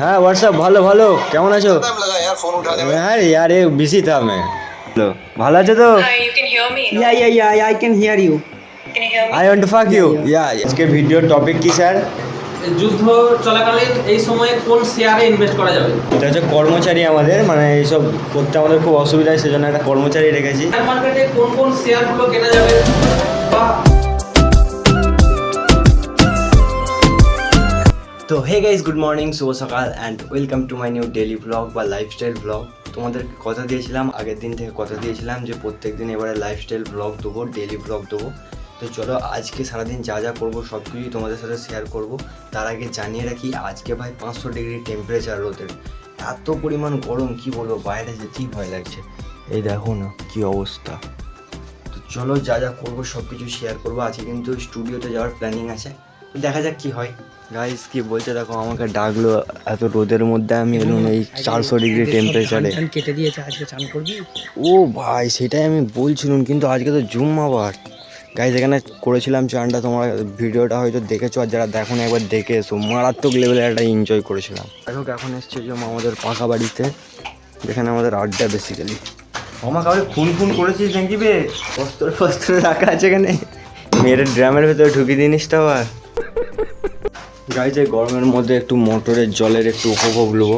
হ্যাঁ হোয়াটসঅ্যাপ ভালো ভালো। কেমন আছো? হ্যাঁ ইয়ার এ বিসি থা আমি। হ্যালো ভালো আছো তো? Yeah yeah yeah I can hear you I want to fuck you yeah আজকে ভিডিওর টপিক কি স্যার যুদ্ধ চলাকালীন এই সময়ে কোন শেয়ারে ইনভেস্ট করা যাবে? এটা হচ্ছে কর্মচারী আমাদের মানে এইসব করতে আমাদের খুব অসুবিধা হয় সেজন্য একটা কর্মচারী রেখেছি। মার্কেটে কোন কোন শেয়ারগুলো কেনা যাবে? বা তো হে গাইজ গুড মর্নিং শুভ সকাল and welcome to my new daily blog বা লাইফস্টাইল ব্লগ তোমাদেরকে কথা দিয়েছিলাম, আগের দিন থেকে কথা দিয়েছিলাম যে প্রত্যেক দিন এবারে লাইফস্টাইল ব্লগ দেবো ডেলি ব্লগ দেবো। তো চলো, আজকে সারাদিন যা যা করব সব কিছুই তোমাদের সাথে শেয়ার করব। তার আগে জানিয়ে রাখি, আজকে ভাই পাঁচশো ডিগ্রি টেম্পারেচার রোদের। এত পরিমাণ গরম, কি বলব, বাইরে যেতেই ভয় লাগছে। এই দেখো না, কি অবস্থা। তো চলো, যা যা করব সব কিছু শেয়ার করব। আজকে কিন্তু স্টুডিওতে যাওয়ার প্ল্যানিং আছে। দেখা যাক কি হয়। গাইস কি বলছে দেখো আমাকে ডাকলো এত রোদের মধ্যে আমি এলুম এই চারশো ডিগ্রি টেম্পারেচারে কেটে দিয়েছে আজকে চান করবি? ও ভাই সেটাই আমি বলছিলাম কিন্তু আজকে তো জুম আবার গাইজ এখানে করেছিলাম চানটা তোমরা ভিডিওটা হয়তো দেখেছ আর যারা দেখো একবার দেখে এসো। মারাত্মক লেভেলে একটা এনজয় করেছিলাম। দেখো এখন এসছে যে আমাদের পাকা বাড়িতে যেখানে আমাদের আড্ডা বেসিক্যালি আমার কাউকে খুন খুন করেছিস নাকি বে? বস্ত্র ফস্ত্র রাখা আছে এখানে। মেয়ের ড্রামের ভেতরে ঢুকি জিনিসটা আবার। গাইজ, এই গরমের মধ্যে একটু মোটরের জলের একটু উপভোগ নেব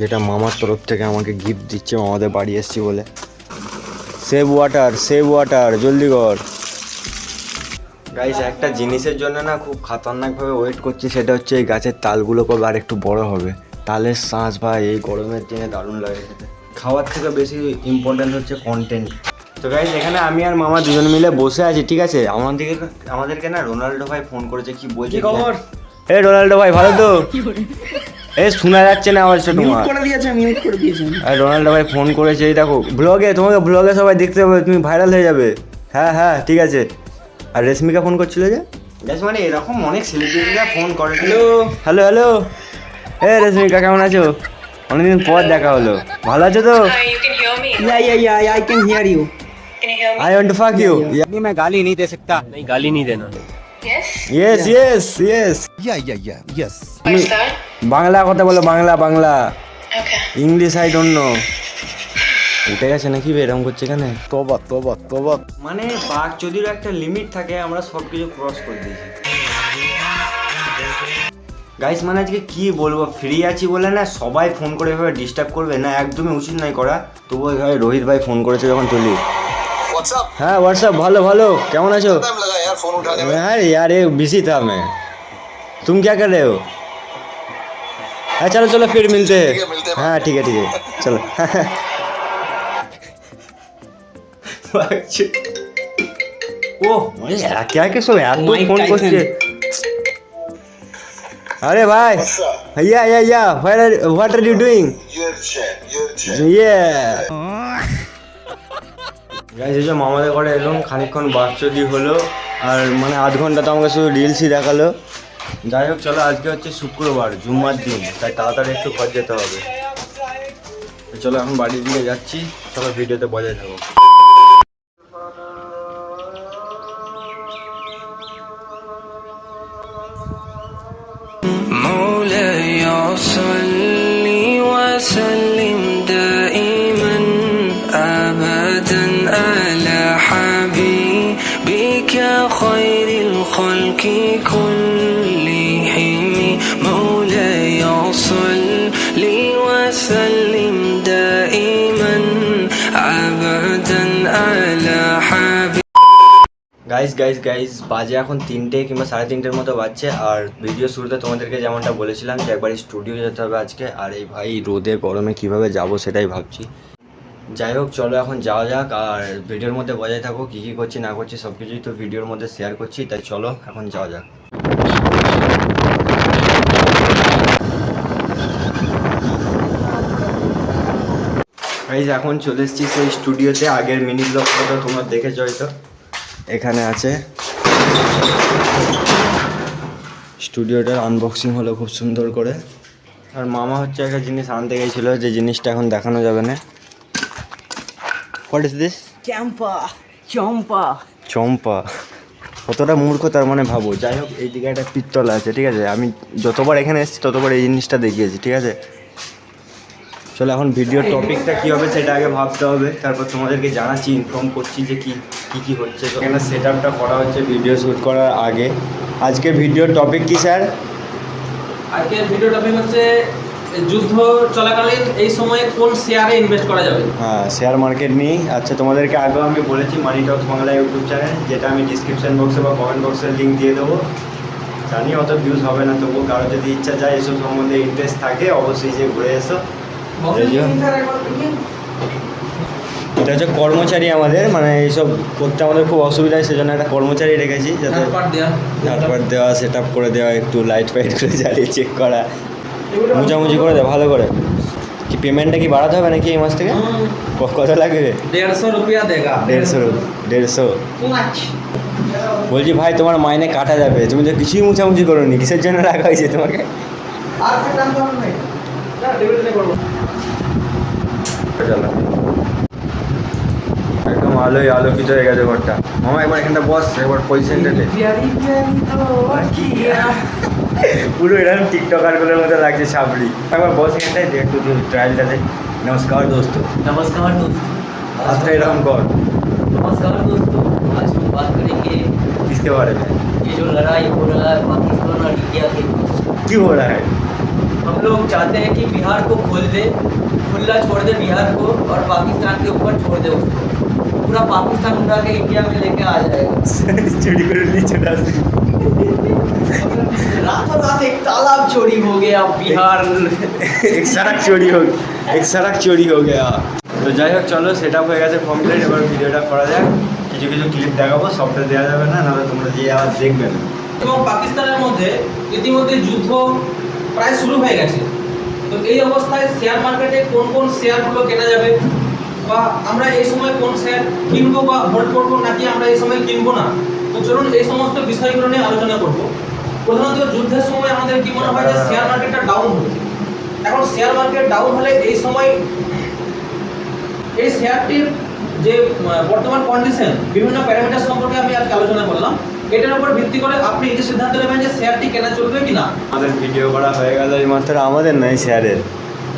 যেটা মামার তরফ থেকে আমাকে গিফট দিচ্ছে, মামাদের বাড়ি এসছি বলে। সেভ ওয়াটার সেভ ওয়াটার জলদি কর। গাইস একটা জিনিসের জন্য না খুব খাতারনাকভাবে ওয়েট করছি, সেটা হচ্ছে এই গাছের তালগুলো কবে আর একটু বড় হবে। তালের শ্বাস ভাই, এই গরমের দিনে দারুণ লাগে খেতে। খাওয়ার থেকে বেশি ইম্পর্ট্যান্ট হচ্ছে কন্টেন্ট তো গাইস এখানে আমি আর মামা দুজন মিলে বসে আছি, ঠিক আছে? আমাদেরকে আমাদেরকে না রোনাল্ডো ভাই ফোন করেছে, কি বলছে খবর? এ রোনাল্ডো ভাই ভালো তো এ শোনা যাচ্ছে না আওয়াজটা মিউট তোমার করে দিয়েছে মিউট করে দিয়েছে আর রোনাল্ডো ভাই ফোন করেছে এই দেখো ব্লগে তোমাকে ব্লগে সবাই দেখতে পাবে তুমি ভাইরাল হয়ে যাবে হ্যাঁ হ্যাঁ ঠিক আছে আর রেশমিকা ফোন করছিল যে বেশ মানে এরকম অনেক সেলিব্রিটিরা ফোন করে হ্যালো হ্যালো হ্যালো এ রেশমিকা কেমন আছো অনেকদিন পর দেখা হলো ভালো আছো তো Hi, you can hear me. no? Yeah, yeah, yeah, I can hear you. Can you hear me? I want to fuck you नहीं मैं गाली नहीं दे सकता नहीं गाली नहीं देना Yes. Yes yes yes yeah yeah yeah yes Bangla কথা বলো Bangla Bangla. English I don't know উঠে গেছে নাকি এরকম করছে কেন তবা তবা তবা। মানে বাঘ যদিও একটা লিমিট থাকে আমরা সব কিছু ক্রস করে দিয়েছি। গাইস মানে আজকে কি বলব ফ্রি আছি বলে না সবাই ফোন করে এভাবে ডিস্টার্ব করবে না একদমই উচিত নাই করা। তবু ভাই রোহিত ভাই ফোন করেছে যখন চলি হ্যাঁ হোয়াটসঅ্যাপ ভালো ভালো কেমন আছো टाइम लगा यार फोन उठाने में हाँ यार ये बिजी था मैं तुम क्या कर रहे हो हाँ चलो चलो फिर मिलते हैं ठीक है, मिलते हैं। हाँ ठीक है ठीक है चलो ও একে একে সব এত Mike ফোন Tyson. করছে আরে ভাই yeah yeah yeah what are what are you doing ये चैट ये चैट ইয়ে গাইজ এই যে মামাদের ঘরে এলাম খানিকক্ষণ বাচ্চদি হলো আর মানে আধ ঘন্টা তো আমাকে শুধু রিলসই দেখালো যাই হোক চলো আজকে হচ্ছে শুক্রবার জুম্মার দিন তাই তাড়াতাড়ি একটু ঘর যেতে হবে তো চলো এখন বাড়ির দিকে যাচ্ছি চলো ভিডিওতে বজায় থাকো مولاي صل গাইস গাইস গাইস বাজে এখন তিনটে কিংবা সাড়ে তিনটের মতো বাজছে। আর ভিডিও শুরুতে তোমাদেরকে যেমনটা বলেছিলাম যে একবার স্টুডিও যেতে হবে আজকে। আর এই ভাই রোদে, গরমে কীভাবে যাব সেটাই ভাবছি। যাই হোক, চলো এখন যাওয়া যাক। আর ভিডিওর মধ্যে বজায় থাকো, কী কী করছি, না করছি, সব কিছুই তো ভিডিওর মধ্যে শেয়ার করছি। তাই চলো, এখন যাওয়া যাক। গাইজ এখন চলে এসেছি সেই স্টুডিওতে আগের মিনি ব্লগটা তোমরা দেখেছ হয়তো। এখানে আছে। স্টুডিওটার আনবক্সিং হলো খুব সুন্দর করে। আর মামা হচ্ছে একটা জিনিস আনতে গেছিল যে জিনিসটা এখন দেখানো যাবে না। What is this Champa, Champa. Champa. কতটা মূর্খ তার মানে ভাবো। যাই হোক এই দিকে একটা পিত্তল আছে ঠিক আছে? আমি যতবার এখানে এসেছি ততবার এই জিনিসটা দেখিয়েছি ঠিক আছে? চলো এখন ভিডিওর টপিকটা কী হবে সেটা আগে ভাবতে হবে। তারপর তোমাদেরকে জানাচ্ছি ইনফর্ম করছি যে কি কী কী হচ্ছে। তো এখানে সেট আপটা করা হচ্ছে ভিডিও শ্যুট করার আগে। আজকে ভিডিওর টপিক কি স্যার? আজকের ভিডিও টপিক হচ্ছে যুদ্ধ চলাকালীন এই সময়ে কোন শেয়ারে ইনভেস্ট করা যাবে? হ্যাঁ শেয়ার মার্কেট নিয়ে আচ্ছা তোমাদেরকে আগেও আমি বলেছি Money Talks Bangla YouTube channel যেটা আমি ডিসক্রিপশন বক্সে বা কমেন্ট বক্সে লিঙ্ক দিয়ে দেবো। জানি অত ভিউজ হবে না তবুও কারও যদি ইচ্ছা যায় এসব সম্বন্ধে ইন্টারেস্ট থাকে অবশ্যই যে ঘুরে এসো। এটা হচ্ছে কর্মচারী আমাদের মানে এইসব করতে আমাদের খুব অসুবিধা হয় সেজন্য একটা কর্মচারী রেখেছি যাতে পার্ট দেওয়া সেট আপ করে দেওয়া একটু লাইট ফাইট করে জ্বালিয়ে চেক করা। মুচামুচি করে দেওয়া ভালো করে। কি পেমেন্টটা কি বাড়াতে হবে নাকি এই মাস থেকে? ক- কত লাগবে? দেড়শো রুপিয়া দেগা। দেড়শো দেড়শো। বলছি ভাই তোমার মাইনে কাটা যাবে। তুমি তো কিছুই মুছামুছি করো নি কিসের জন্য রাখা হয়েছে তোমাকে? চলো একদম আলোয় আলোকিত হয়ে গেছে ঘরটা মামা একবার এখানটা বস একবার পজিশনটা দে পুরো এরকম টিকটকারগুলোর মতো লাগছে সাবরি একবার বস এখানটায় দে একটু ট্রায়ালটা দে নমস্কার দোস্ত नमस्कार दोस्तों হাতটা এরকম কর नमस्कार दोस्तों आज हम बात करेंगे किसके बारे में ये जो लड़ाई हो रहा है पाकिस्तान और इंडिया के बीच क्यों हो रहा है हम लोग चाहते हैं कि बिहार को खोल दे खुला छोड़ दे बिहार को और पाकिस्तान के ऊपर छोड़ दे उसको पूरा पाकिस्तान उठा के इंडिया में लेके आ जाएगा चोरी कर ली छोटा सी रातों रात एक तालाब चोरी हो गया बिहार एक सड़क चोरी हो एक सड़क चोरी हो गया তো যাই হোক চলো সেট আপ হয়ে গেছে কমপ্লিট এবার ভিডিওটা করা যাক কিছু কিছু ক্লিপ দেখাবো সবটা দেওয়া যাবে না নাহলে তোমরা যে আবার দেখবে না এবং পাকিস্তানের মধ্যে ইতিমধ্যে যুদ্ধ প্রায় শুরু হয়ে গেছে। তো এই অবস্থায় শেয়ার মার্কেটে কোন কোন শেয়ারগুলো কেনা যাবে বা আমরা এই সময় কোন শেয়ার কিনবো বা হোল্ড করব নাকি আমরা এই সময় কিনবো না? তো চলুন এই সমস্ত বিষয়গুলো নিয়ে আলোচনা করব। প্রধানত যুদ্ধের সময় আমাদের কি মনে হয় যে শেয়ার মার্কেটটা ডাউন হচ্ছে এখন শেয়ার মার্কেট ডাউন হলে এই সময় এই শেয়ারটির যে বর্তমান কন্ডিশন বিভিন্ন প্যারামিটার সম্পর্কে আমি আজকে আলোচনা করলাম। এটার উপর ভিত্তি করে আপনি যে সিদ্ধান্ত নেবেন যে শেয়ারটি কেনা চলবে কি আমাদের ভিডিও করা হয়ে গেল এই মাত্র, আমাদের নয় শেয়ারের,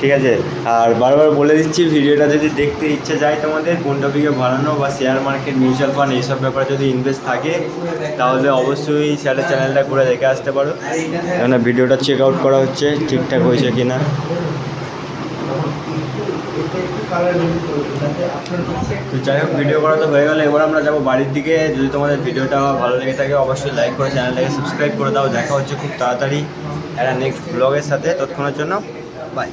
ঠিক আছে? আর বারবার বলে দিচ্ছি, ভিডিওটা যদি দেখতে ইচ্ছে যায় তোমাদের, কোন টপিকে বানানো বা শেয়ার মার্কেট মিউচুয়াল ফান্ড এইসব ব্যাপারে যদি ইনভেস্ট থাকে, তাহলে অবশ্যই শেয়ারের চ্যানেলটা করে দেখে আসতে পারো। কেননা ভিডিওটা চেক আউট করা হচ্ছে, ঠিকঠাক হয়েছে কি না তো যাই হোক ভিডিও করা তো হয়ে গেলো। এবার আমরা যাব বাড়ির দিকে। যদি তোমাদের ভিডিওটা ভালো লেগে থাকে, অবশ্যই লাইক করে চ্যানেলটাকে সাবস্ক্রাইব করে দাও। দেখা হচ্ছে খুব তাড়াতাড়ি একটা নেক্সট ব্লগের সাথে। তৎক্ষণের জন্য বাই